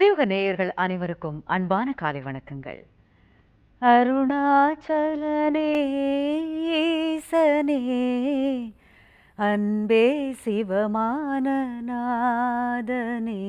உத்தியோக நேயர்கள் அனைவருக்கும் அன்பான காலை வணக்கங்கள். அருணாச்சலனேசனே அன்பே சிவமான நாதனே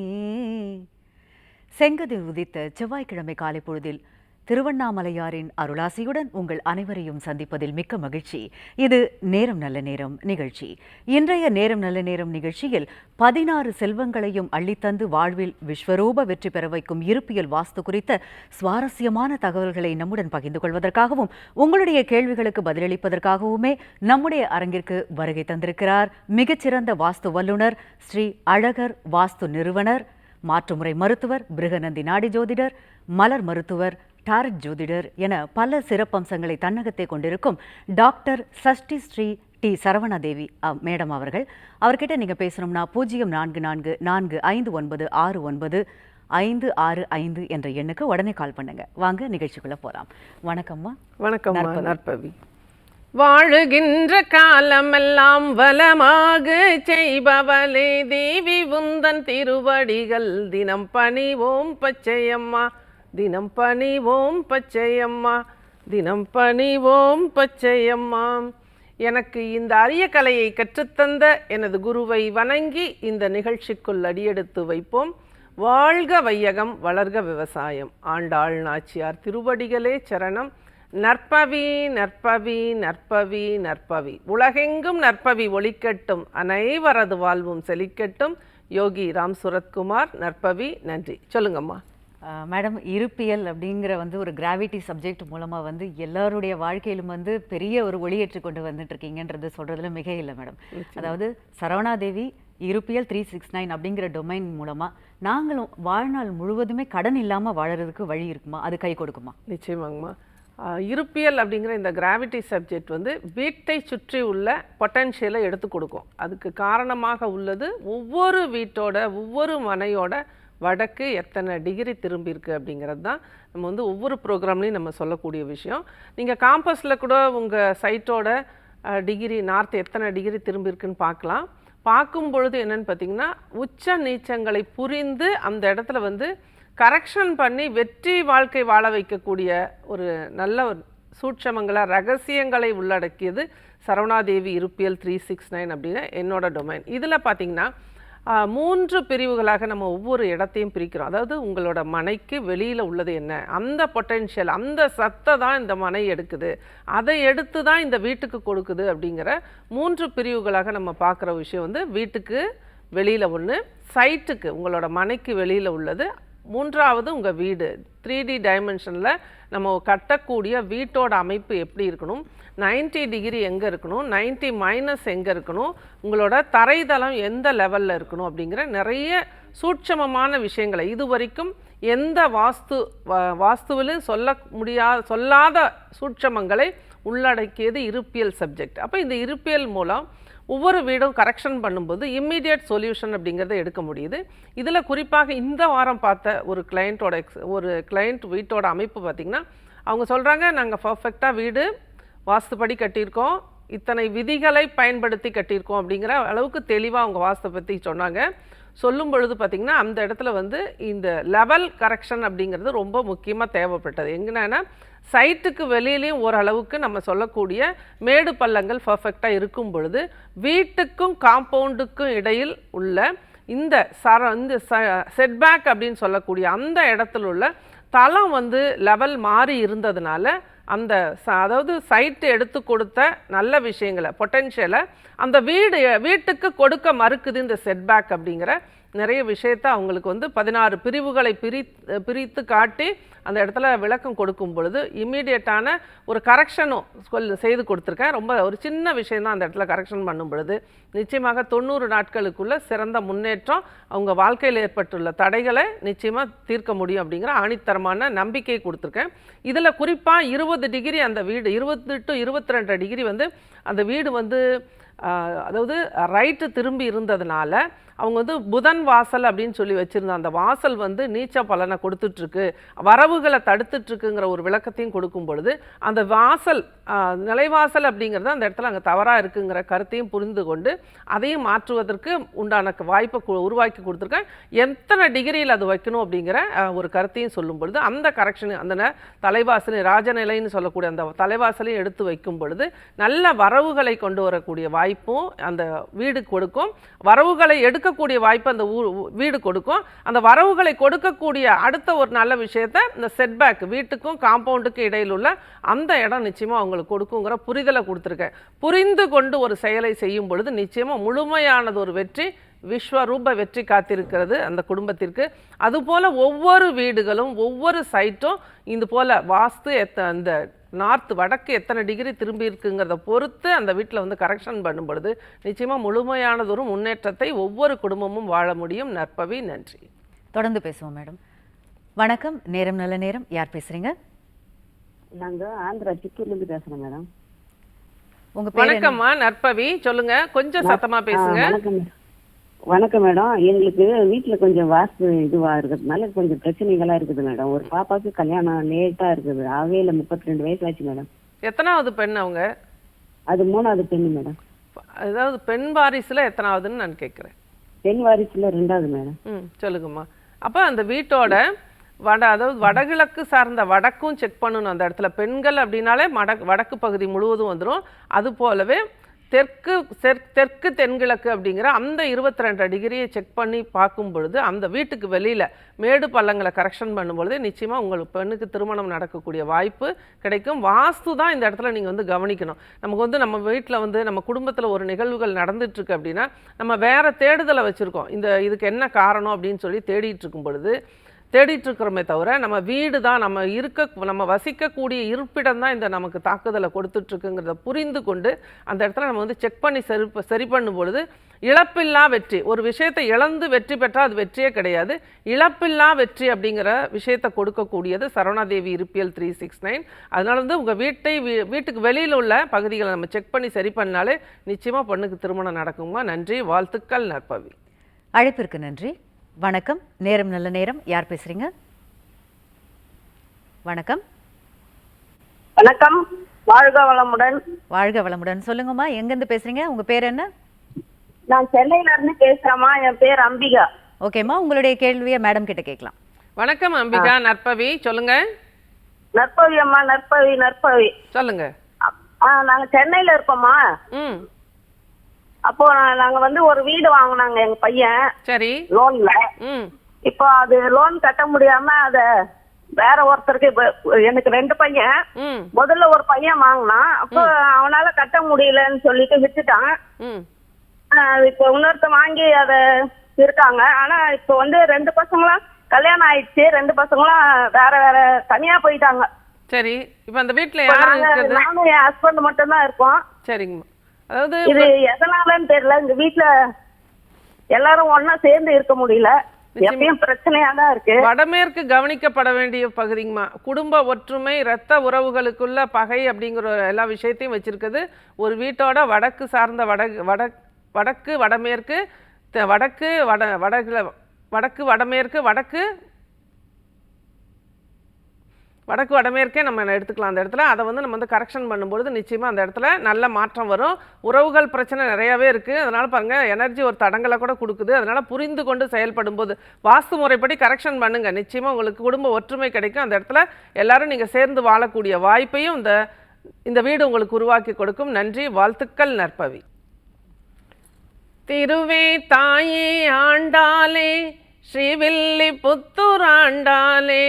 செங்கதிர் உதித்த செவ்வாய்க்கிழமை காலை பொழுதில் திருவண்ணாமலையாரின் அருளாசியுடன் உங்கள் அனைவரையும் சந்திப்பதில் மிக்க மகிழ்ச்சி. இது நேரம் நல்ல நேரம் நிகழ்ச்சி. இன்றைய நேரம் நல்ல நேரம் நிகழ்ச்சியில் பதினாறு செல்வங்களையும் அள்ளித்தந்து வாழ்வில் விஸ்வரூப வெற்றி பெற வைக்கும் இருப்பியல் வாஸ்து குறித்த சுவாரஸ்யமான தகவல்களை நம்முடன் பகிர்ந்து கொள்வதற்காகவும் உங்களுடைய கேள்விகளுக்கு பதிலளிப்பதற்காகவுமே நம்முடைய அரங்கிற்கு வருகை தந்திருக்கிறார் மிகச்சிறந்த வாஸ்து வல்லுனர் ஸ்ரீ அழகர் வாஸ்து நிறுவனர் மாற்றுமுறை மருத்துவர் பிருகநந்தி நாடி ஜோதிடர் மலர் மருத்துவர் டாரட் ஜோதிடர் என பல சிறப்பம்சங்களை தன்னகத்தை கொண்டிருக்கும் doctor Sashti Sri T Saravanadevi madam அவர்கள். அவர்கிட்ட நீங்கள் பேசணும்னா பூஜ்ஜியம் நான்கு நான்கு நான்கு ஐந்து ஒன்பது ஆறு ஒன்பது ஐந்து ஆறு ஐந்து என்ற எண்ணுக்கு உடனே கால் பண்ணுங்க. வாங்க நிகழ்ச்சிக்குள்ள போகலாம் வணக்கம்மா. வணக்கம் நற்பவி. வாழுகின்ற காலமெல்லாம் வளமாக செய்பவளே தேவி உந்தன் திருவடிகள் தினம் பணிவோம் பச்சையம்மா. தினம் பணிவோம் பச்சையம்மா. தினம் பணிவோம் பச்சையம்மா. எனக்கு இந்த அரிய கலையை கற்றுத்தந்த எனது குருவை வணங்கி இந்த நிகழ்ச்சிக்குள் அடியெடுத்து வைப்போம். வாழ்க வையகம் வளர்க விவசாயம். ஆண்டாள் நாச்சியார் திருவடிகளே சரணம். நற்பவி நற்பவி நற்பவி நற்பவி. உலகெங்கும் நற்பவி ஒளிக்கட்டும். அனைவரது வாழ்வும் செழிக்கட்டும். யோகி ராம் சுரத்குமார் நற்பவி நன்றி. சொல்லுங்கம்மா. மேடம் இருப்பியல் அப்படிங்கிற வந்து ஒரு கிராவிட்டி சப்ஜெக்ட் மூலமா வந்து எல்லாருடைய வாழ்க்கையிலும் வந்து பெரிய ஒரு ஒளியேற்றி கொண்டு வந்துட்டு இருக்கீங்கன்றது சொல்றதுல மிக இல்லை மேடம். அதாவது சரவணாதேவி இருப்பியல் த்ரீ சிக்ஸ் நைன் அப்படிங்கிற டொமைன் மூலமா நாங்களும் வாழ்நாள் முழுவதுமே கடன் இல்லாம வாழறதுக்கு வழி இருக்குமா? அது கை கொடுக்குமா? நிச்சயமாங்கம்மா. இருப்பியல் அப்படிங்கிற இந்த கிராவிட்டி சப்ஜெக்ட் வந்து வீட்டை சுற்றி உள்ள பொட்டன்ஷியலை எடுத்து கொடுக்கும். அதுக்கு காரணமாக உள்ளது ஒவ்வொரு வீட்டோட ஒவ்வொரு மனையோட வடக்கு எத்தனை டிகிரி திரும்பியிருக்கு அப்படிங்கிறது தான் நம்ம வந்து ஒவ்வொரு ப்ரோக்ராம்லையும் நம்ம சொல்லக்கூடிய விஷயம். நீங்கள் காம்பஸில் கூட உங்கள் சைட்டோட டிகிரி நார்த் எத்தனை டிகிரி திரும்பியிருக்குன்னு பார்க்கலாம். பார்க்கும் பொழுது என்னன்னு பார்த்தீங்கன்னா உச்ச நீச்சங்களை புரிந்து அந்த இடத்துல வந்து கரெக்ஷன் பண்ணி வெற்றி வாழ்க்கை வாழ வைக்கக்கூடிய ஒரு நல்ல ஒரு சூட்சமங்களை ரகசியங்களை உள்ளடக்கியது சரவணாதேவி இருப்பியல் த்ரீ சிக்ஸ் நைன் அப்படின்னு என்னோட டொமைன் இதில் பார்த்தீங்கன்னா மூன்று பிரிவுகளாக நம்ம ஒவ்வொரு இடத்தையும் பிரிக்கிறோம். அதாவது உங்களோட மனைக்கு வெளியில் உள்ளது என்ன? அந்த பொட்டென்ஷியல் அந்த சத்தை தான் இந்த மனை எடுக்குது. அதை எடுத்து தான் இந்த வீட்டுக்கு கொடுக்குது அப்படிங்கிற மூன்று பிரிவுகளாக நம்ம பார்க்குற விஷயம் வந்து வீட்டுக்கு வெளியில் ஒன்று சைட்டுக்கு உங்களோட மனைக்கு வெளியில் உள்ளது. மூன்றாவது உங்கள் வீடு. த்ரீ டி டைமென்ஷனில் நம்ம கட்டக்கூடிய வீட்டோட அமைப்பு எப்படி இருக்கணும்? 90 டிகிரி எங்கே இருக்கணும்? 90 மைனஸ் எங்கே இருக்கணும்? உங்களோட தரைதளம் எந்த லெவலில் இருக்கணும்? அப்படிங்கிற நிறைய சூட்சமமான விஷயங்களை இது வரைக்கும் எந்த வாஸ்து வாஸ்துவிலும் சொல்ல முடியா சொல்லாத சூட்சமங்களை உள்ளடக்கியது இருப்பியல் சப்ஜெக்ட் அப்போ இந்த இருப்பியல் மூலம் ஒவ்வொரு வீடும் கரெக்ஷன் பண்ணும்போது இம்மிடியட் சொல்யூஷன் அப்படிங்கிறத எடுக்க முடியுது. இதில் குறிப்பாக இந்த வாரம் பார்த்த ஒரு கிளையண்ட்டோட எக்ஸ் ஒரு கிளையண்ட் வீட்டோட அமைப்பு பார்த்திங்கன்னா அவங்க சொல்கிறாங்க நாங்கள் பர்ஃபெக்டாக வீடு வாஸ்துப்படி கட்டியிருக்கோம். இத்தனை விதிகளை பயன்படுத்தி கட்டியிருக்கோம் அப்படிங்கிற அளவுக்கு தெளிவாக அவங்க வாஸ்து பற்றி சொன்னாங்க. சொல்லும் பொழுது பார்த்திங்கன்னா அந்த இடத்துல வந்து இந்த லெவல் கரெக்ஷன் அப்படிங்கிறது ரொம்ப முக்கியமாக தேவைப்பட்டது. எங்கன்னா சைட்டுக்கு வெளியிலையும் ஓரளவுக்கு நம்ம சொல்லக்கூடிய மேடு பள்ளங்கள் பர்ஃபெக்டாக இருக்கும் பொழுது வீட்டுக்கும் காம்பவுண்டுக்கும் இடையில் உள்ள இந்த சர இந்த செட்பேக் அப்படின்னு சொல்லக்கூடிய அந்த இடத்துல உள்ள தளம் வந்து லெவல் மாறி இருந்ததுனால அந்த ச- அதாவது சைட்டு எடுத்து கொடுத்த நல்ல விஷயங்களை பொட்டென்ஷியலை அந்த வீடு வீட்டுக்கு கொடுக்க மறுக்குது இந்த செட்பேக் அப்படிங்கிற நிறைய விஷயத்தை அவங்களுக்கு வந்து பதினாறு பிரிவுகளை பிரி பிரித்து காட்டி அந்த இடத்துல விளக்கம் கொடுக்கும் பொழுது இம்மீடியட்டான ஒரு கரெக்ஷனும் சொல் செய்து கொடுத்துருக்கேன். ரொம்ப ஒரு சின்ன விஷயந்தான் அந்த இடத்துல கரெக்ஷன் பண்ணும் பொழுது. நிச்சயமாக தொண்ணூறு நாட்களுக்குள்ள சிறந்த முன்னேற்றம் அவங்க வாழ்க்கையில் ஏற்பட்டுள்ள தடைகளை நிச்சயமாக தீர்க்க முடியும் அப்படிங்கிற ஆணித்தரமான நம்பிக்கை கொடுத்துருக்கேன். இதில் குறிப்பாக இருபது டிகிரி அந்த வீடு இருபது டு இருபத்தி ரெண்டு டிகிரி வந்து அந்த வீடு வந்து அதாவது ரைட்டு திரும்பி இருந்ததுனால அவங்க வந்து புதன் வாசல் அப்படின்னு சொல்லி வச்சிருந்த அந்த வாசல் வந்து நீச்ச பலனை கொடுத்துட்ருக்கு. வரவுகளை தடுத்துட்ருக்குங்கிற ஒரு விளக்கத்தையும் கொடுக்கும் பொழுது அந்த வாசல் நிலைவாசல் அப்படிங்கிறது அந்த இடத்துல அங்கே தவறாக இருக்குங்கிற கருத்தையும் புரிந்து கொண்டு அதையும் மாற்றுவதற்கு உண்டான வாய்ப்பை உருவாக்கி கொடுத்துருக்கேன். எத்தனை டிகிரியில் அது வைக்கணும் அப்படிங்கிற ஒரு கருத்தையும் சொல்லும் பொழுது அந்த கரெக்ஷன் அந்த ந- தலைவாசல் ராஜநிலைன்னு சொல்லக்கூடிய அந்த தலைவாசலையும் எடுத்து வைக்கும் பொழுது நல்ல வரவுகளை கொண்டு வரக்கூடிய வாய்ப்பும் அந்த வீடு கொடுக்கும். வரவுகளை எடுக்க எடுக்கக்கூடிய வாய்ப்பு அந்த ஊ- வீடு கொடுக்கும். அந்த வரவுகளை கொடுக்கக்கூடிய அடுத்த ஒரு நல்ல விஷயத்த இந்த செட்பேக் வீட்டுக்கும் காம்பவுண்டுக்கும் இடையில் உள்ள அந்த இடம் நிச்சயமாக அவங்களுக்கு கொடுக்குங்கிற புரிதலை கொடுத்துருக்கேன். புரிந்து கொண்டு ஒரு செயலை செய்யும் பொழுது நிச்சயமாக முழுமையானது ஒரு வெற்றி விஸ்வரூப வெற்றி காத்திருக்கிறது அந்த குடும்பத்திற்கு. அதுபோல் ஒவ்வொரு வீடுகளும் ஒவ்வொரு சைட்டும் இது போல் வாஸ்து எத்த அந்த நார்த் வடக்கு எத்தனை டிகிரி திரும்பி இருக்குங்கிறத பொறுத்து அந்த வீட்டில் வந்து கரெக்ஷன் பண்ணும் பொழுது நிச்சயமாக முழுமையானதொரு முன்னேற்றத்தை ஒவ்வொரு குடும்பமும் வாழ முடியும். நற்பவி நன்றி. தொடர்ந்து பேசுவோம் மேடம். வணக்கம். நேரம் நல்ல நேரம். யார் பேசுறீங்க? நாங்க ஆந்திரா சித்தூர்லேருந்து பேசுறோம் மேடம். உங்க? வணக்கம்மா. நற்பவி சொல்லுங்க. கொஞ்சம் சத்தமா பேசுங்க. வணக்கம் மேடம். எங்களுக்கு வீட்டுல கொஞ்சம் வாஸ்து இதுவா இருக்கிறதுனால கொஞ்சம் பிரச்சனைகளா இருக்குது மேடம். ஒரு பாப்பாக்கு கல்யாணம் லேட்டா இருக்குது. ஆவேல முப்பத்தி ரெண்டு வயசு ஆச்சு மேடம். எத்தனாவது பெண் அவங்க? அது மூணாவது பெண்ணு மேடம். அதாவது பெண் வாரிசுல எத்தனாவதுன்னு நான் கேட்குறேன் பெண் வாரிசுல ரெண்டாவது மேடம். ம் சொல்லுங்கம்மா. அப்போ அந்த வீட்டோட வட அதாவது வடகிழக்கு சார்ந்த வடக்கும் செக் பண்ணணும். அந்த இடத்துல பெண்கள் அப்படின்னாலே மட வடக்கு பகுதி முழுவதும் வந்துடும் அது போலவே தெற்கு தெற்கு தென்கிழக்கு அப்படிங்கிற அந்த இருபத்தி ரெண்டு டிகிரியை செக் பண்ணி பார்க்கும் பொழுது அந்த வீட்டுக்கு வெளியில் மேடு பள்ளங்களை கரெக்ஷன் பண்ணும் பொழுது நிச்சயமாக உங்கள் பெண்ணுக்கு திருமணம் நடக்கக்கூடிய வாய்ப்பு கிடைக்கும். வாஸ்து தான் இந்த இடத்துல நீங்கள் வந்து கவனிக்கணும். நமக்கு வந்து நம்ம வீட்டில் வந்து நம்ம குடும்பத்தில் ஒரு நிகழ்வுகள் நடந்துட்டுருக்கு அப்படின்னா நம்ம வேறு தேடுதலை வச்சுருக்கோம். இந்த இதுக்கு என்ன காரணம் அப்படின்னு சொல்லி தேடிட்டு இருக்கும் பொழுது தேடிட்டு இருக்கிறோமே தவிர நம்ம வீடு தான் நம்ம இருக்க நம்ம வசிக்கக்கூடிய இருப்பிடம் தான் இந்த நமக்கு தாக்குதலை கொடுத்துட்ருக்குங்கிறத புரிந்து கொண்டு அந்த இடத்துல நம்ம வந்து செக் பண்ணி சரி சரி பண்ணும் பொழுது இழப்பில்லா வெற்றி. ஒரு விஷயத்தை இழந்து வெற்றி பெற்றால் அது வெற்றியே கிடையாது. இழப்பில்லா வெற்றி அப்படிங்கிற விஷயத்தை கொடுக்கக்கூடியது சரவணாதேவி இருப்பியல் த்ரீ சிக்ஸ் நைன் அதனால வந்து உங்கள் வீட்டை வீ- வீட்டுக்கு வெளியில் உள்ள பகுதிகளை நம்ம செக் பண்ணி சரி பண்ணாலே நிச்சயமாக பொண்ணுக்கு திருமணம் நடக்குமா நன்றி. வாழ்த்துக்கள் நற்பவி. அழைப்பிற்கு நன்றி. வணக்கம். நேரம் நல்ல நேரம். யார் பேசுறீங்க? வணக்கம். வணக்கம். வாழ்க வளமுடன். வாழ்க வளமுடன். சொல்லுங்கம்மா எங்கேருந்து பேசுறீங்க? உங்க பேர் என்ன? நான் சென்னையில இருந்து பேசுறேம்மா. என் பேர் அம்பிகா. ஓகேம்மா உங்களுடைய கேள்வியை மேடம் கிட்ட கேட்கலாம். வணக்கம் அம்பிகா. நற்பவி சொல்லுங்க. நற்பவி அம்மா நற்பவி நற்பவி. சொல்லுங்க. ஆ நாங்க சென்னையில இருக்கோம்மா. ம். அப்போ நாங்க வந்து ஒரு வீடு வாங்கினாங்க எங்க பையன். சரி. லோன்ல. இப்போ அது லோன் கட்ட முடியாம அத வேற ஒருத்தருக்கு எனக்கு ரெண்டு பையன். முதல்ல ஒரு பையன் வாங்கினான். அப்போ அவனால கட்ட முடியலன்னு சொல்லிட்டு விட்டுட்டான் இப்போ இன்னொருத்தன் வாங்கி அத இருக்காங்க. ஆனா இப்போ வந்து ரெண்டு பசங்களும் கல்யாணம் ஆயிடுச்சு. ரெண்டு பசங்களும் வேற வேற தனியா போயிட்டாங்க. சரி. இப்போ அந்த யார் இருக்கிறது? நானும் என் ஹஸ்பண்ட் மட்டும் தான் இருக்கோம். சரிங்கம்மா. அதாவது இது எதனாலன்னு தெரியல. இந்த வீட்ல எல்லாரும் ஒண்ணா சேர்ந்து இருக்க முடியல. எப்பயும் பிரச்சனையா தான் இருக்கு. வடமேற்கு கவனிக்கப்பட வேண்டிய பகுதிங்கம்மா. குடும்ப ஒற்றுமை இரத்த உறவுகளுக்குள்ள பகை அப்படிங்கிற எல்லா விஷயத்தையும் வச்சிருக்குது. ஒரு வீட்டோட வடக்கு சார்ந்த வடக்கு வட வடக்கு வடமேற்கு வடக்கு வட வடகுல வடக்கு வடமேற்கு வடக்கு வடக்கு வடமேற்கே நம்ம எடுத்துக்கலாம் அந்த இடத்துல. அதை வந்து நம்ம வந்து கரெக்ஷன் பண்ணும்பொழுது நிச்சயமாக அந்த இடத்துல நல்ல மாற்றம் வரும். உறவுகள் பிரச்சனை நிறையாவே இருக்குது அதனால் பாருங்கள் எனர்ஜி ஒரு தடங்களை கூட கொடுக்குது. அதனால் புரிந்து கொண்டு செயல்படும் போது வாஸ்து முறைப்படி கரெக்ஷன் பண்ணுங்கள் நிச்சயமாக உங்களுக்கு குடும்ப ஒற்றுமை கிடைக்கும். அந்த இடத்துல எல்லாரும் நீங்கள் சேர்ந்து வாழக்கூடிய வாய்ப்பையும் இந்த இந்த வீடு உங்களுக்கு உருவாக்கி கொடுக்கும். நன்றி. வாழ்த்துக்கள் நற்பவி. திருவே தாயே ஆண்டாலே ஸ்ரீவில்லி புத்தூர் ஆண்டாலே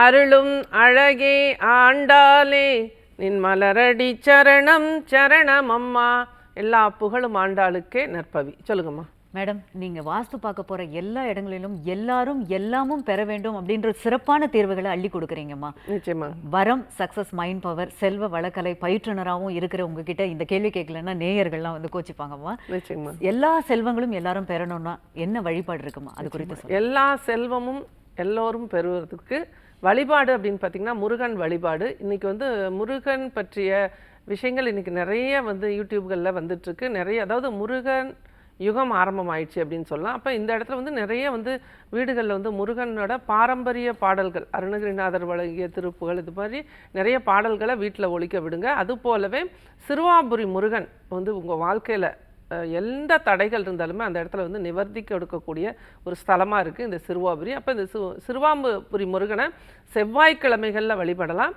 அருளும் அழகே ஆண்டாலே நின் மலரடி சரணம் சரணம் அம்மா எல்லா புகழும் ஆண்டாளுக்கே நற்பவி. சொல்லுங்கம்மா. மேடம் நீங்க வாஸ்து பார்க்க போற எல்லா இடங்களிலும் எல்லாரும் எல்லாமும் பெற வேண்டும் அப்படின்ற சிறப்பான தேர்வுகளை அள்ளி கொடுக்குறீங்கம்மா. நிச்சயமா. வரம் சக்சஸ் மைண்ட் பவர் செல்வ வளக்கலை பயிற்றுனராகவும் இருக்கிற உங்ககிட்ட இந்த கேள்வி கேட்கலன்னா நேயர்கள்லாம் வந்து கோச்சிப்பாங்கம்மா. நிச்சயமா. எல்லா செல்வங்களும் எல்லாரும் பெறணும்னா என்ன வழிபாடு இருக்குமா அது குறித்து எல்லா செல்வமும் எல்லோரும் பெறுவதற்கு வழிபாடு அப்படின்னு பார்த்தீங்கன்னா முருகன் வழிபாடு. இன்றைக்கி வந்து முருகன் பற்றிய விஷயங்கள் இன்றைக்கி நிறைய வந்து யூடியூப்களில் வந்துட்டுருக்கு. நிறைய அதாவது முருகன் யுகம் ஆரம்பமாயிடுச்சு அப்படின்னு சொல்லலாம். அப்போ இந்த இடத்துல வந்து நிறைய வந்து வீடுகளில் வந்து முருகனோட பாரம்பரிய பாடல்கள் அருணகிரிநாதர் வழங்கிய திருப்புகள் இது மாதிரி நிறைய பாடல்களை வீட்டில் ஒழிக்க விடுங்க. அது போலவே சிறுவாபுரி முருகன் வந்து உங்கள் வாழ்க்கையில் எந்த தடைகள் இருந்தாலுமே அந்த இடத்துல வந்து நிவர்த்தி கொடுக்கக்கூடிய ஒரு ஸ்தலமாக இருக்குது இந்த சிறுவாபுரி. அப்போ இந்த சிறுவாம்புரி முருகனை செவ்வாய்க்கிழமைகளில் வழிபடலாம்.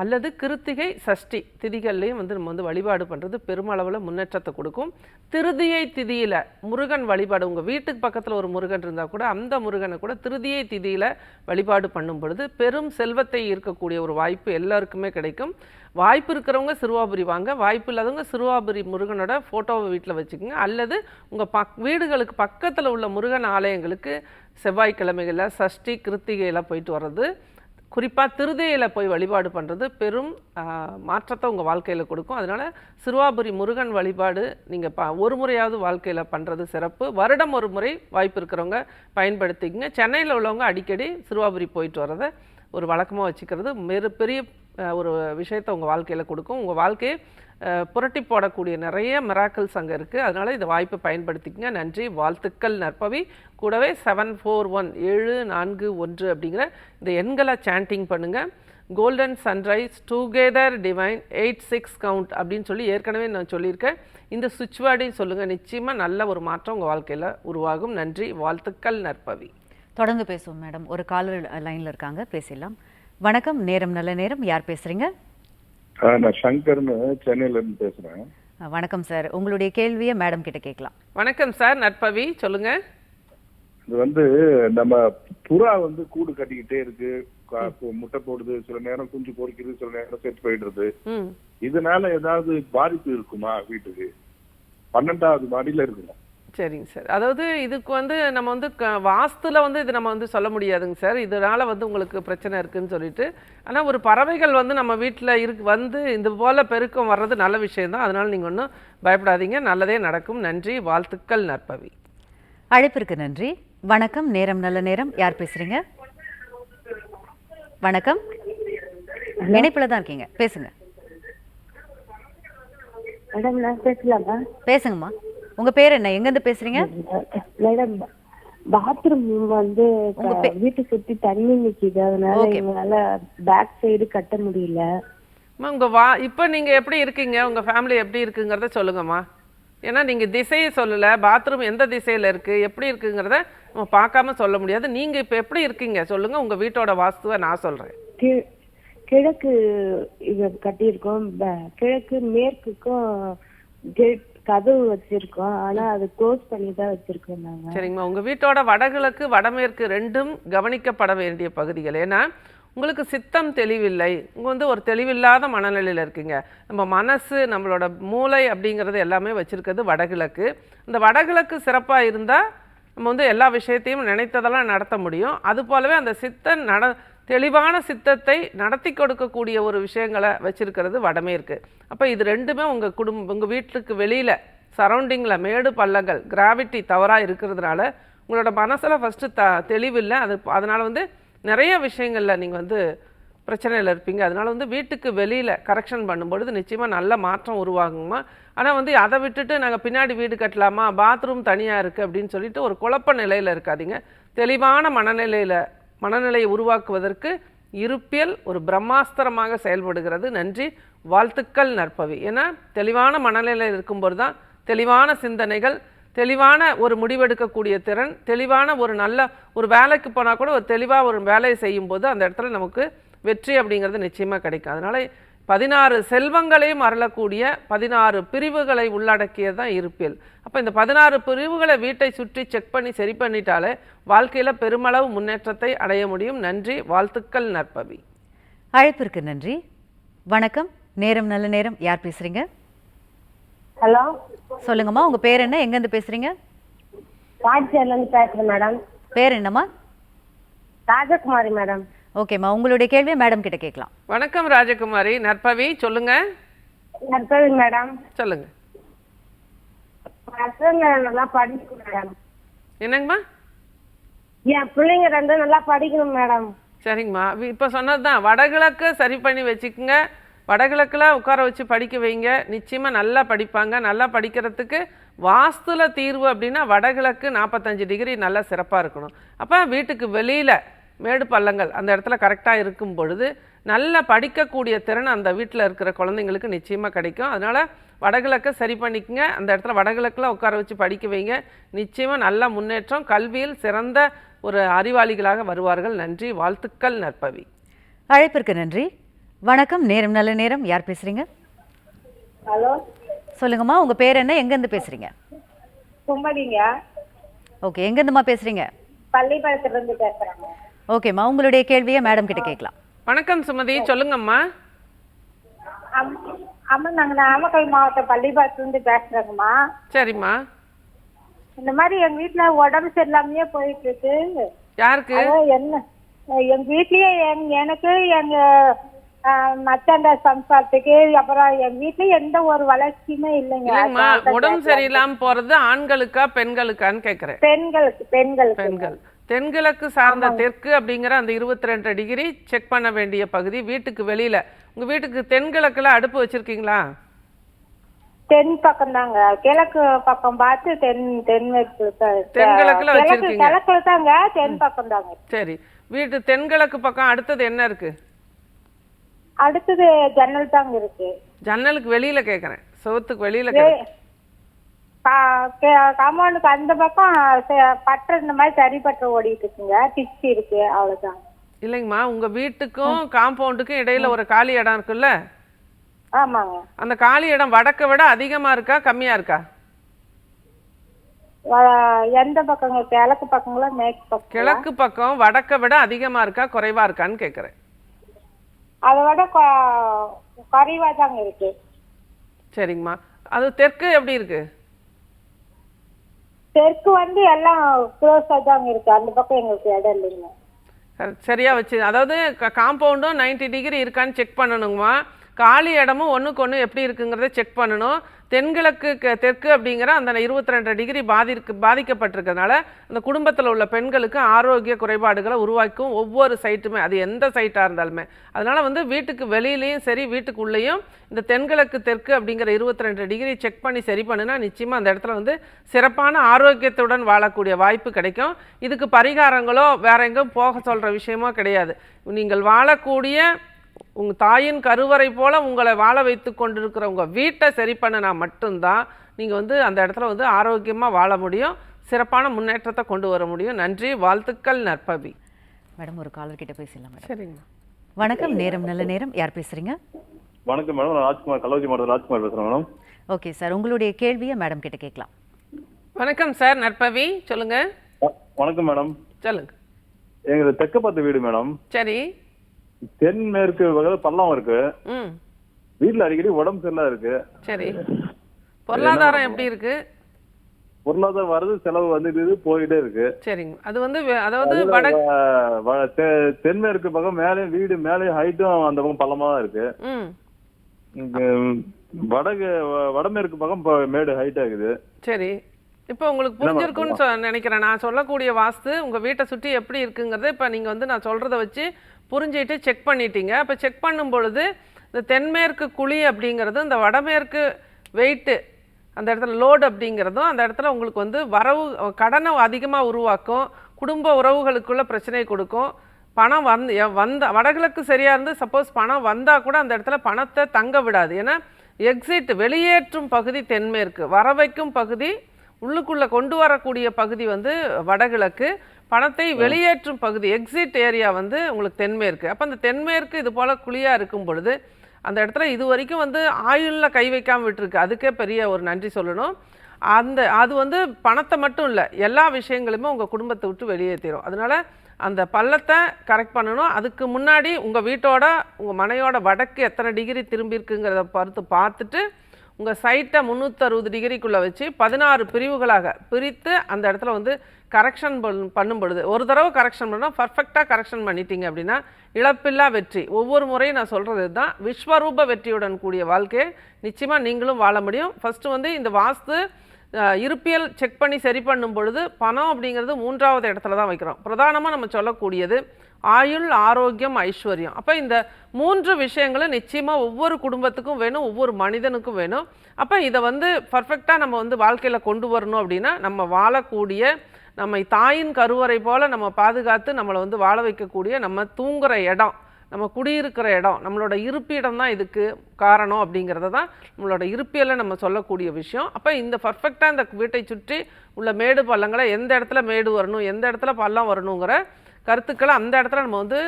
அல்லது கிருத்திகை சஷ்டி திதிகள்லையும் வந்து நம்ம வந்து வழிபாடு பண்ணுறது பெருமளவில் முன்னேற்றத்தை கொடுக்கும். திருதியை திதியில் முருகன் வழிபாடு உங்கள் வீட்டுக்கு பக்கத்தில் ஒரு முருகன் இருந்தால் கூட அந்த முருகனை கூட திருதியை திதியில் வழிபாடு பண்ணும் பொழுது பெரும் செல்வத்தை ஈர்க்கக்கூடிய ஒரு வாய்ப்பு எல்லாருக்குமே கிடைக்கும். வாய்ப்பு இருக்கிறவங்க சிறுவாபுரி வாங்க வாய்ப்பு இல்லாதவங்க சிறுவாபுரி முருகனோட ஃபோட்டோவை வீட்டில் வச்சுக்கோங்க. அல்லது உங்கள் பக் வீடுகளுக்கு பக்கத்தில் உள்ள முருகன் ஆலயங்களுக்கு செவ்வாய்க்கிழமைகளில் சஷ்டி கிருத்திகையில் போயிட்டு வர்றது. குறிப்பாக திருதையில் போய் வழிபாடு பண்ணுறது பெரும் மாற்றத்தை உங்கள் வாழ்க்கையில் கொடுக்கும். அதனால் சிறுவாபுரி முருகன் வழிபாடு நீங்கள் ப ஒரு முறையாவது வாழ்க்கையில் பண்ணுறது சிறப்பு. வருடம் ஒரு முறை வாய்ப்பு இருக்கிறவங்க பயன்படுத்திக்கங்க. சென்னையில் உள்ளவங்க அடிக்கடி சிறுவாபுரி போயிட்டு வரத ஒரு வழக்கமாக வச்சுக்கிறது. மிக பெரிய ஒரு விஷயத்தை உங்கள் வாழ்க்கையில் கொடுக்கும். உங்கள் வாழ்க்கையை புரட்டி போடக்கூடிய நிறைய மிராக்கல்ஸ் அங்கே இருக்குது அதனால் இந்த வாய்ப்பை பயன்படுத்திக்கங்க. நன்றி. வாழ்த்துக்கள் நற்பவி. கூடவே செவன் ஃபோர் ஒன் ஏழு நான்கு ஒன்று அப்படிங்கிற இந்த எண்களை சாண்டிங் பண்ணுங்கள் golden sunrise together divine eight six count அப்படின்னு சொல்லி ஏற்கனவே நான் சொல்லியிருக்கேன். இந்த சுவிட்ச் வேர்டையும் சொல்லுங்கள் நிச்சயமாக நல்ல ஒரு மாற்றம் உங்கள் வாழ்க்கையில் உருவாகும். நன்றி. வாழ்த்துக்கள் நற்பவி. தொடர்ந்து பேசுவோம் மேடம். ஒரு காலர் லைனில் இருக்காங்க. பேசிடலாம். வணக்கம். நேரம் நல்ல நேரம். யார் பேசுகிறீங்க நான் சங்கர்னு சென்னையில இருந்து பேசுறேன். வணக்கம் சார். உங்களுடைய கேள்வியை மேடம் கிட்ட கேட்கலாம். வணக்கம் சார் நற்பவி சொல்லுங்கள் இது வந்து நம்ம புறா வந்து கூடு கட்டிக்கிட்டே இருக்கு. முட்டை போடுது சில நேரம் குஞ்சு பொறிக்குது சில நேரம் செத்து போயிடுறது ம். இதனால ஏதாவது பாதிப்பு இருக்குமா வீட்டுக்கு? பன்னெண்டாவது மாடியில இருக்குமா சரிங்க சார். அதாவது இதுக்கு வந்து நம்ம வந்து க வாஸ்துல வந்து இது நம்ம வந்து சொல்ல முடியாதுங்க சார். இதனால வந்து உங்களுக்கு பிரச்சனை இருக்குன்னு சொல்லிட்டு. ஆனால் ஒரு பறவைகள் வந்து நம்ம வீட்டில் இருக்கு வந்து இந்த போல பெருக்கம் வர்றது நல்ல விஷயம்தான் அதனால நீங்கள் ஒன்றும் பயப்படாதீங்க. நல்லதே நடக்கும். நன்றி. வாழ்த்துக்கள் நற்பவி. அழைப்பிற்கு நன்றி. வணக்கம். நேரம் நல்ல நேரம். யார் பேசுறீங்க? வணக்கம். இணைப்புல தான் இருக்கீங்க. பேசுங்க. மேடம் நான் பேசலாமா? பேசுங்கம்மா. உங்க பேர் என்ன? எங்கேருந்து பேசுறீங்க? மேடம் பாத்ரூம் வந்து உங்க வீட்டை சுத்தி தண்ணி நிக்குது. அதனால. எங்களால பேக் சைடு கட்ட முடியல. அம்மா உங்கள் வா இப்போ நீங்கள் எப்படி இருக்கீங்க? உங்கள் ஃபேமிலி எப்படி இருக்குங்கிறத சொல்லுங்கம்மா. ஏன்னா நீங்கள் திசையை சொல்லலை பாத்ரூம் எந்த திசையில் இருக்குது எப்படி இருக்குங்கிறத நம்ம பார்க்காம சொல்ல முடியாது. நீங்கள் இப்போ எப்படி இருக்கீங்க? சொல்லுங்கள் உங்கள் வீட்டோட வாஸ்துவை நான் சொல்கிறேன் கி- கிழக்கு இது கட்டியிருக்கோம். கிழக்கு மேற்குக்கும் கேட் கதவு வச்சிருக்கோம். ஆனா அது க்ளோஸ் பண்ணி தான் வச்சிருக்கோம் நாங்க. சரிங்கம்மா. உங்கள் வீட்டோட வடகிழக்கு வடமேற்கு ரெண்டும் கவனிக்கப்பட வேண்டிய பகுதிகள். ஏன்னா உங்களுக்கு சித்தம் தெளிவில்லை. இங்கே வந்து ஒரு தெளிவில்லாத மனநிலையில் இருக்கீங்க. நம்ம மனசு நம்மளோட மூளை அப்படிங்கிறது எல்லாமே வச்சுருக்கிறது வடகிழக்கு. இந்த வடகிழக்கு சிறப்பாக இருந்தால் நம்ம வந்து எல்லா விஷயத்தையும் நினைத்ததெல்லாம் நடத்த முடியும். அது போலவே அந்த சித்தன் நட தெளிவான சித்தத்தை நடத்தி கொடுக்கக்கூடிய ஒரு விஷயங்களை வச்சுருக்கிறது வடமேற்கு. அப்போ இது ரெண்டுமே உங்கள் குடும்பம் உங்கள் வீட்டுக்கு வெளியில் சரௌண்டிங்கில் மேடு பள்ளங்கள் கிராவிட்டி தவறாக இருக்கிறதுனால உங்களோட மனசில் ஃபஸ்ட்டு த தெளிவில்லை அது அதனால் வந்து நிறைய விஷயங்களில் நீங்கள் வந்து பிரச்சனையில் இருப்பீங்க. அதனால் வந்து வீட்டுக்கு வெளியில் கரெக்ஷன் பண்ணும்பொழுது நிச்சயமாக நல்ல மாற்றம் உருவாகுமா ஆனால் வந்து அதை விட்டுட்டு நாங்கள் பின்னாடி வீடு கட்டலாமா? பாத்ரூம் தனியாக இருக்குது அப்படின்னு சொல்லிட்டு ஒரு குழப்ப நிலையில் இருக்காதீங்க. தெளிவான மனநிலையில் மனநிலையை உருவாக்குவதற்கு இருப்பியல் ஒரு பிரம்மாஸ்திரமாக செயல்படுகிறது. நன்றி. வாழ்த்துக்கள் நற்பவி. ஏன்னா தெளிவான மனநிலையில் இருக்கும்போது தான் தெளிவான சிந்தனைகள் தெளிவான ஒரு முடிவெடுக்கக்கூடிய திறன் தெளிவான ஒரு நல்ல ஒரு வேலைக்கு போனால் கூட ஒரு தெளிவாக ஒரு வேலையை செய்யும்போது அந்த இடத்துல நமக்கு வெற்றி அப்படிங்கிறது நிச்சயமாக கிடைக்கும். அதனால் பதினாறு செல்வங்களையும் அருளக்கூடிய பதினாறு பிரிவுகளை உள்ளடக்கியது தான் இருப்பியல். அப்போ இந்த பதினாறு பிரிவுகளை வீட்டை சுற்றி செக் பண்ணி சரி பண்ணிட்டாலே வாழ்க்கையில் பெருமளவு முன்னேற்றத்தை அடைய முடியும். நன்றி வாழ்த்துக்கள் நற்பவி. அழைப்பிற்கு நன்றி. வணக்கம். நேரம் நல்ல நேரம். யார் பேசுறீங்க? ஹலோ. சொல்லுங்கம்மா உங்க பேர் என்ன? எங்கேருந்து பேசுறீங்க? பாண்டிச்சேரில இருந்து பேசுறேன் மேடம். பேர் என்னம்மா? ராஜகுமாரி மேடம். ஓகேம்மா உங்களுடைய கேள்வியை மேடம் கிட்ட கேட்கலாம். வணக்கம் ராஜகுமாரி நற்பவி சொல்லுங்க. நற்பவி மேடம். சொல்லுங்க. பசங்க நல்லா படிக்கணும் மேடம். என்னங்கம்மா? என் பிள்ளைங்க ரெண்டும் நல்லா படிக்கணும் மேடம். சரிங்கம்மா. இப்போ சொன்னது தான் வடகிழக்கு சரி பண்ணி வச்சுக்கோங்க. வடகிழக்கில் உட்கார வச்சு படிக்க வைங்க. நிச்சயமாக நல்லா படிப்பாங்க. நல்லா படிக்கிறதுக்கு வாஸ்துல தீர்வு அப்படின்னா வடகிழக்கு நாற்பத்தஞ்சு டிகிரி நல்லா சிறப்பாக இருக்கணும். அப்போ வீட்டுக்கு வெளியில் மேடு பள்ளங்கள் அந்த இடத்துல கரெக்டாக இருக்கும் பொழுது நல்லா படிக்கக்கூடிய திறன் அந்த வீட்டில் இருக்கிற குழந்தைங்களுக்கு நிச்சயமாக கிடைக்கும். அதனால் வடகிழக்கை சரி பண்ணிக்கங்க. அந்த இடத்துல வடகிழக்கில் உட்கார வச்சு படிக்க வைங்க. நிச்சயமாக நல்ல முன்னேற்றம் கல்வியில் சிறந்த ஒரு அறிவாளிகளாக வருவார்கள். நன்றி. வாழ்த்துக்கள் நற்பவி. அழைப்பிற்கு நன்றி. வணக்கம். நேரம் நல்ல நேரம். யார் பேசுறீங்க? ஹலோ. சொல்லுங்கம்மா. உங்க பேர் என்ன? எங்கேருந்து பேசுறீங்க? கும்படிங்க. ஓகே. எங்கேருந்துமா பேசுறீங்க? பள்ளிப்பாளையத்துல இருந்து பேசுறேங்க. ஓகேம்மா உங்களுடைய கேள்வியை மேடம் கிட்ட கேட்கலாம். வணக்கம் சுமதி சொல்லுங்கம்மா. அம்- அம்மா நாங்க நாமக்கல் மாவட்டம் பள்ளிப்பாளையத்துல இருந்து பேசுறேங்கம்மா. சரிம்மா. இந்த மாதிரி எங்க வீட்டுல உடம்பு சரியில்லாமயே போயிட்டு இருக்கு யாருக்கு என்ன எங்க வீட்லயே எனக்கு எங்க மச்சாண்ட சம்சாரத்துக்கு அப்புறம் எங்க வீட்லயும் எந்த ஒரு வளர்ச்சியுமே இல்லைங்க. உடம்பு. சரியில்லாம போறது ஆண்களுக்கா பெண்களுக்கான்னு கேக்குறேன். பெண்களுக்கு பெண்களுக்கு. பெண்கள். தென்கிழக்கு சார்ந்த தெற்கு அப்படிங்கிற அந்த இருபத்தி ரெண்டு டிகிரி செக் பண்ண வேண்டிய பகுதி வீட்டுக்கு வெளியில. உங்க வீட்டுக்கு தென்கிழக்குல அடுப்பு வச்சிருக்கீங்களா? தென் பக்கம் தாங்க கிழக்கு பக்கம் பார்த்து தென் தென்மேற்கு த- தென்கிழக்குல கிழக்கு வச்சிருக்கீங்க. கிழக்குல தாங்க தென் பக்கம் தாங்க சரி. வீட்டு தென்கிழக்கு பக்கம் அடுத்தது என்ன இருக்கு? அடுத்தது ஜன்னல் தாங்க இருக்கு. ஜன்னலுக்கு வெளியில கேக்குறேன். செவுத்துக்கு வெளியில கேக்குறேன். காம்பவுண்டுக்கு அந்த பக்கம் பட்டை இந்த மாதிரி தறி பட்டை ஓடிட்டு இருக்குங்க. டிச்சு இருக்கு அவ்வளவுதான். இல்லைங்கம்மா உங்க வீட்டுக்கும் காம்பவுண்டுக்கும் இடையில ஒரு காலி இடம் இருக்குல்ல? ஆமாங்க. அந்த காலி இடம் வடக்க விட அதிகமா இருக்கா கம்மியா இருக்கா? எந்த பக்கங்க? கிழக்கு பக்கங்களா மேற்கு பக்கம் கிழக்கு பக்கம் வடக்க விட அதிகமா இருக்கா குறைவா இருக்கான்னு கேக்குறேன். அதை விட குறைவா தாங்க இருக்கு. சரிங்கம்மா. அது தெற்கு எப்படி இருக்கு? தெற்கு வந்து எல்லாம் க்ளோஸாக தாங்க இருக்கு. அந்த பக்கம் எங்களுக்கு இடம் இல்லைங்க. சரியா வச்சு அதாவது காம்பவுண்டும் 90 டிகிரி இருக்கான்னு செக் பண்ணணுங்கம்மா. காலி இடமும் ஒன்றுக்கு ஒன்று எப்படி இருக்குங்கிறத செக் பண்ணணும். தென்கிழக்கு தெற்கு அப்படிங்கிற அந்த இருபத்தி ரெண்டு டிகிரி பாதிக்கு பாதிக்கப்பட்டிருக்கிறதுனால அந்த குடும்பத்தில் உள்ள பெண்களுக்கு ஆரோக்கிய குறைபாடுகளை உருவாக்கும் ஒவ்வொரு சைட்டுமே அது எந்த சைட்டாக இருந்தாலுமே. அதனால் வந்து வீட்டுக்கு வெளியிலையும் சரி வீட்டுக்குள்ளேயும் இந்த தென்கிழக்கு தெற்கு அப்படிங்கிற இருபத்தி ரெண்டு டிகிரி செக் பண்ணி சரி பண்ணுனா நிச்சயமாக அந்த இடத்துல வந்து சிறப்பான ஆரோக்கியத்துடன் வாழக்கூடிய வாய்ப்பு கிடைக்கும். இதுக்கு பரிகாரங்களோ வேற எங்கேயும் போக சொல்கிற விஷயமோ கிடையாது. நீங்கள் வாழக்கூடிய உங்க தாயின் கருவறை போல உங்களை வாழ வைத்து கொண்டிருக்கிற உங்க வீட்டை சரி பண்ணினா மட்டும்தான் நீங்க வந்து அந்த இடத்துல வந்து ஆரோக்கியமா வாழ முடியும் சிறப்பான முன்னேற்றத்தை கொண்டு வர முடியும். நன்றி வாழ்த்துக்கள் நற்பவி. மேடம் ஒரு காலர் கிட்ட பேசலாம் மேடம். சரிங்க. வணக்கம் நேரம் நல்ல நேரம். யார் பேசுறீங்க? வணக்கம் மேடம் நான் ராஜ்குமார் கள்ளக்குறிச்சி மாவட்டம் ராஜ்குமார் பேசுறேன் மேடம். Okay sir. உங்களுடைய கேள்வியை மேடம் கிட்ட கேட்கலாம். வணக்கம் சார் நற்பவி. சொல்லுங்க. வணக்கம் மேடம். சொல்லுங்க. எங்களுக்கு தெற்கு பார்த்த வீடு மேடம். சரி. தென் மேற்கு வகையில் பள்ளம் இருக்கு. வீட்டுல அடிக்கடி உடம்பு சரியில்லாம இருக்கு. சரி. பொருளாதாரம் எப்படி இருக்கு? பொருளாதாரம் வருது செலவு வந்துட்டு போயிட்டே இருக்கு. சரிங்க. அது வந்து அதாவது தென்மேற்கு பக்கம் மேலே வீடு மேலே ஹைட்டும் அந்த பக்கம் பள்ளமா தான் இருக்கு. ம். இங்க வடக்கு வ- வடமேற்கு பக்கம் மேடு ஹைட் ஆகுது சரி. இப்போ உங்களுக்கு புரிஞ்சிருக்குன்னு சொ- நினைக்கிறேன். நான் சொல்லக்கூடிய வாஸ்து உங்கள் வீட்டை சுற்றி எப்படி இருக்குங்கிறத இப்போ நீங்கள் வந்து நான் சொல்கிறத வச்சு புரிஞ்சிட்டு செக் பண்ணிட்டீங்க. அப்போ செக் பண்ணும் பொழுது இந்த தென்மேற்கு குழி அப்படிங்கிறது இந்த வடமேற்கு வெயிட்டு அந்த இடத்துல லோடு அப்படிங்கிறதும் அந்த இடத்துல உங்களுக்கு வந்து வரவு கடனை அதிகமாக உருவாக்கும் குடும்ப உறவுகளுக்குள்ள பிரச்சனை கொடுக்கும். பணம் வந்து வந்த வடகிழக்கு சரியாக இருந்து சப்போஸ் பணம் வந்தால் கூட அந்த இடத்துல பணத்தை தங்க விடாது. ஏன்னா எக்ஸிட் வெளியேற்றும் பகுதி தென்மேற்கு வர வைக்கும் பகுதி உள்ளுக்குள்ளே கொண்டு வரக்கூடிய பகுதி வந்து வடகிழக்கு. பணத்தை வெளியேற்றும் பகுதி எக்ஸிட் ஏரியா வந்து உங்களுக்கு தென்மேற்கு. அப்போ அந்த தென்மேற்கு இது போல் குழியாக இருக்கும் பொழுது அந்த இடத்துல இது வரைக்கும் வந்து ஆயுளில் கை வைக்காமல் விட்டுருக்கு. அதுக்கே பெரிய ஒரு நன்றி சொல்லணும். அந்த அது வந்து பணத்தை மட்டும் இல்லை எல்லா விஷயங்களுமே உங்கள் குடும்பத்தை விட்டு வெளியேற்றிடும் அதனால அந்த பள்ளத்தை கரெக்ட் பண்ணணும். அதுக்கு முன்னாடி உங்கள் வீட்டோட உங்கள் மனையோட வடக்கு எத்தனை டிகிரி திரும்பி இருக்குங்கிறத பார்த்து பார்த்துட்டு உங்கள் சைட்டை முந்நூற்றறுபது டிகிரிக்குள்ளே வச்சு பதினாறு பிரிவுகளாக பிரித்து அந்த இடத்துல வந்து கரெக்ஷன் பண்ணும் பொழுது. ஒரு தடவை கரெக்ஷன் பண்ணால் பர்ஃபெக்டாக கரெக்ஷன் பண்ணிட்டீங்க அப்படின்னா இழப்பில்லா வெற்றி. ஒவ்வொரு முறையும் நான் சொல்கிறது தான் விஸ்வரூப வெற்றியுடன் கூடிய வாழ்க்கையை நிச்சயமாக நீங்களும் வாழ முடியும். ஃபஸ்ட்டு வந்து இந்த வாஸ்து இருப்பியல் செக் பண்ணி சரி பண்ணும் பொழுது பணம் அப்படிங்கிறது மூன்றாவது இடத்துல தான் வைக்கிறோம். பிரதானமாக நம்ம சொல்லக்கூடியது ஆயுள் ஆரோக்கியம் ஐஸ்வர்யம். அப்போ இந்த மூன்று விஷயங்களும் நிச்சயமாக ஒவ்வொரு குடும்பத்துக்கும் வேணும் ஒவ்வொரு மனிதனுக்கும் வேணும். அப்போ இதை வந்து பர்ஃபெக்டாக நம்ம வந்து வாழ்க்கையில் கொண்டு வரணும் அப்படின்னா நம்ம வாழக்கூடிய நம்ம தாயின் கருவறை போல் நம்ம பாதுகாத்து நம்மளை வந்து வாழ வைக்கக்கூடிய நம்ம தூங்குகிற இடம். நம்ம குடியிருக்கிற இடம் நம்மளோட இருப்பிடம் தான் இதுக்கு காரணம் அப்படிங்கிறத தான் நம்மளோட இருப்பியலை நம்ம சொல்லக்கூடிய விஷயம். அப்போ இந்த பர்ஃபெக்டாக இந்த வீட்டை சுற்றி உள்ள மேடு பள்ளங்களை எந்த இடத்துல மேடு வரணும் எந்த இடத்துல பள்ளம் வரணுங்கிற கருத்துக்களை அந்த இடத்துல நம்ம வந்து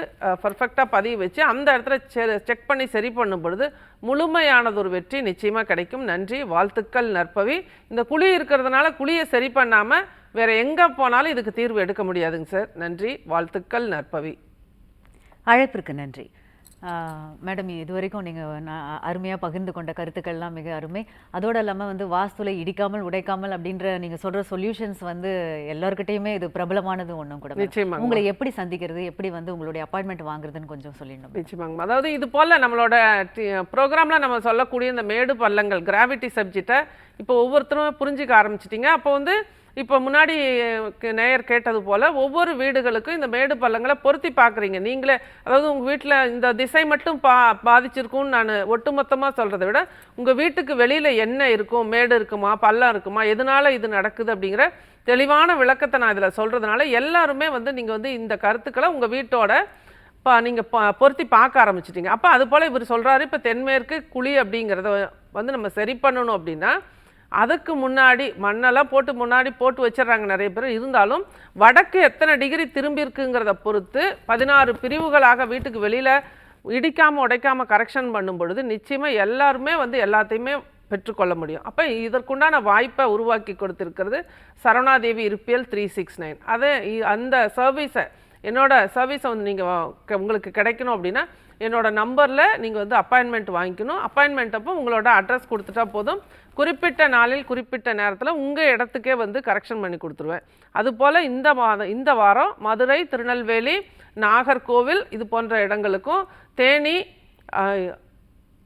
பர்ஃபெக்டாக பதிய வச்சு அந்த இடத்துல செக் பண்ணி சரி பண்ணும் பொழுது முழுமையானது ஒரு வெற்றி நிச்சயமாக கிடைக்கும். நன்றி வாழ்த்துக்கள் நற்பவி. இந்த குழி இருக்கிறதுனால குழியை சரி பண்ணாமல் வேறு எங்கே போனாலும் இதுக்கு தீர்வு எடுக்க முடியாதுங்க சார். நன்றி வாழ்த்துக்கள் நற்பவி. அழைப்பிற்கு நன்றி. மேடம் இது வரைக்கும் நீங்கள் அருமையாக பகிர்ந்து கொண்ட கருத்துக்கள்லாம் மிக அருமை. அதோடு இல்லாமல் வந்து வாஸ்துல இடிக்காமல் உடைக்காமல் அப்படின்ற நீங்கள் சொல்கிற சொல்யூஷன்ஸ் வந்து எல்லாருக்கிட்டையுமே இது பிரபலமானது ஒன்றும் கூட madam. நிச்சயமாங்க. உங்களை எப்படி சந்திக்கிறது எப்படி வந்து உங்களுடைய அப்பாயின்மெண்ட் வாங்குறதுன்னு கொஞ்சம் சொல்லிடணும் நிச்சயமாங்க. அதாவது இது போல் நம்மளோட ப்ரோக்ராமில் நம்ம சொல்லக்கூடிய இந்த மேடு பள்ளங்கள் கிராவிட்டி சப்ஜெக்டை இப்போ ஒவ்வொருத்தரும் புரிஞ்சிக்க ஆரம்பிச்சிட்டிங்க. அப்போ வந்து இப்போ முன்னாடி நேயர் கேட்டது போல் ஒவ்வொரு வீடுகளுக்கும் இந்த மேடு பள்ளங்களை பொருத்தி பார்க்குறீங்க நீங்களே அதாவது உங்கள் வீட்டில் இந்த திசை மட்டும் பா பாதிச்சிருக்கும்னு நான் ஒட்டுமொத்தமாக சொல்கிறத விட உங்கள் வீட்டுக்கு வெளியில் என்ன இருக்கும் மேடு இருக்குமா பள்ளம் இருக்குமா எதனால இது நடக்குது அப்படிங்கிற தெளிவான விளக்கத்தை நான் இதில் சொல்கிறதுனால எல்லாருமே வந்து நீங்கள் வந்து இந்த கருத்துக்களை உங்கள் வீட்டோட இப்போ நீங்கள் பொருத்தி பார்க்க ஆரம்பிச்சிட்டிங்க. அப்போ அது போல் இவர் சொல்கிறாரு இப்போ தென்மேற்கு குழி அப்படிங்கிறத வந்து நம்ம சரி பண்ணணும் அப்படின்னா அதுக்கு முன்னாடி மண்ணெல்லாம் போட்டு முன்னாடி போட்டு வச்சிடுறாங்க நிறைய பேர். இருந்தாலும் வடக்கு எத்தனை டிகிரி திரும்பி இருக்குங்கிறத பொறுத்து பதினாறு பிரிவுகளாக வீட்டுக்கு வெளியில் இடிக்காமல் உடைக்காமல் கரெக்ஷன் பண்ணும் பொழுது நிச்சயமாக எல்லாருமே வந்து எல்லாத்தையுமே பெற்றுக்கொள்ள முடியும். அப்போ இதற்குண்டான வாய்ப்பை உருவாக்கி கொடுத்துருக்கிறது சரவணாதேவி இருப்பியல் த்ரீ சிக்ஸ் நைன் அதை இ- அந்த சர்வீஸை என்னோடய சர்வீஸை வந்து நீங்கள் உங்களுக்கு கிடைக்கணும் அப்படின்னா என்னோடய நம்பரில் நீங்கள் வந்து அப்பாயின்மெண்ட் வாங்கிக்கணும். அப்பாயின்மெண்ட் அப்போ உங்களோட அட்ரஸ் கொடுத்துட்டா போதும். குறிப்பிட்ட நாளில் குறிப்பிட்ட நேரத்தில் உங்கள் இடத்துக்கே வந்து கரெக்ஷன் பண்ணி கொடுத்துருவேன். அதுபோல் இந்த மாதம் இந்த வாரம் மதுரை திருநெல்வேலி நாகர்கோவில் இது போன்ற இடங்களுக்கும் தேனி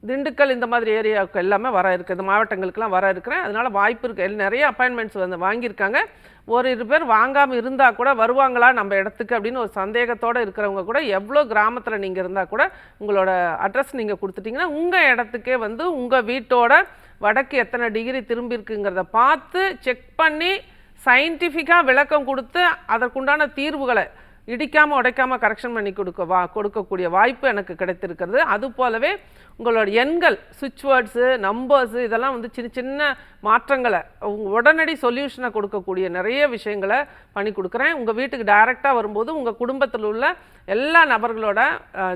திண்டுக்கல் இந்த மாதிரி ஏரியாவுக்கு எல்லாமே வர இருக்குது இந்த மாவட்டங்களுக்கெல்லாம் வர இருக்கிறேன். அதனால் வாய்ப்பு இருக்குது எல் நிறைய அப்பாயின்மெண்ட்ஸ் வந்து வாங்கியிருக்காங்க. ஒரு இரு பேர் வாங்காமல் இருந்தால் கூட வருவாங்களா நம்ம இடத்துக்கு அப்படின்னு ஒரு சந்தேகத்தோடு இருக்கிறவங்க கூட எவ்வளோ கிராமத்தில் நீங்கள் இருந்தால் கூட உங்களோட அட்ரஸ் நீங்கள் கொடுத்துட்டிங்கன்னா உங்கள் இடத்துக்கே வந்து உங்கள் வீட்டோட வடக்கு எத்தனை டிகிரி திரும்பியிருக்குங்கிறத பார்த்து செக் பண்ணி சயின்டிஃபிக்காக விளக்கம் கொடுத்து அதற்குண்டான தீர்வுகளை இடிக்காமல் உடைக்காமல் கரெக்ஷன் பண்ணி கொடுக்க வா கொடுக்கக்கூடிய வாய்ப்பு எனக்கு கிடைத்திருக்கிறது. அது போலவே உங்களோட எண்கள் சுவிட்ச் வேர்ட்ஸு நம்பர்ஸு இதெல்லாம் வந்து சின்ன சின்ன மாற்றங்களை உடனடி சொல்யூஷனை கொடுக்கக்கூடிய நிறைய விஷயங்களை பண்ணி கொடுக்குறேன். உங்கள் வீட்டுக்கு டைரெக்டாக வரும்போது உங்கள் குடும்பத்தில் உள்ள எல்லா நபர்களோட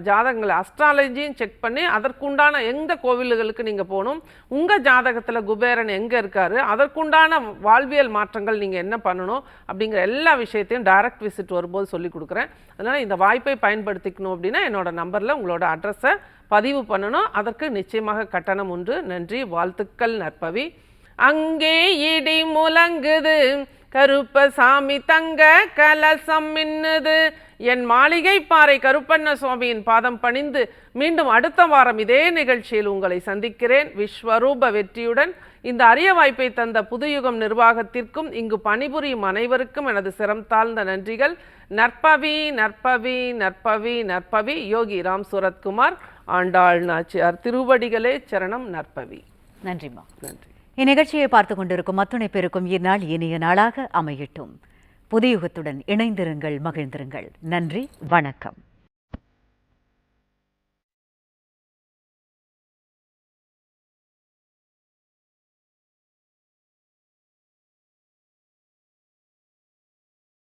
ஜாதகங்களை அஸ்ட்ராலஜியும் செக் பண்ணி அதற்குண்டான எந்த கோவில்களுக்கு நீங்கள் போகணும் உங்கள் ஜாதகத்தில் குபேரன் எங்கே இருக்காரு அதற்குண்டான வாழ்வியல் மாற்றங்கள் நீங்கள் என்ன பண்ணணும் அப்படிங்கிற எல்லா விஷயத்தையும் டைரக்ட் விசிட் வரும்போது சொல்லி கொடுக்குறேன். அதனால் இந்த வாய்ப்பை பயன்படுத்திக்கணும் அப்படின்னா என்னோட நம்பரில் உங்களோட அட்ரஸை பதிவு பண்ணணும். அதற்கு நிச்சயமாக கட்டணம் உண்டு. நன்றி. வாழ்த்துக்கள் நற்பவி. அங்கே இடி முழங்குது. கருப்பசாமி தங்க கலசம் மின்னுது. என் மாளிகை பாறை கருப்பண்ண சுவாமியின் பாதம் பணிந்து மீண்டும் அடுத்த வாரம் இதே நிகழ்ச்சியில் உங்களை சந்திக்கிறேன். விஸ்வரூப வெற்றியுடன் இந்த அரிய வாய்ப்பை தந்த புதுயுகம் நிர்வாகத்திற்கும் இங்கு பணிபுரியும் அனைவருக்கும் எனது சிரம் தாழ்ந்த நன்றிகள். நற்பவி நற்பவி நற்பவி நற்பவி யோகி ராம் சுரத்குமார். ஆண்டாள் நாச்சியார் திருவடிகளே சரணம் நற்பவி. நன்றிம்மா. நன்றி. இந்நிகழ்ச்சியை பார்த்து கொண்டிருக்கும் அத்துணை பேருக்கும் இந்நாள் இனிய நாளாக அமையட்டும். புதியுகத்துடன் இணைந்திருங்கள் மகிழ்ந்திருங்கள். நன்றி வணக்கம்.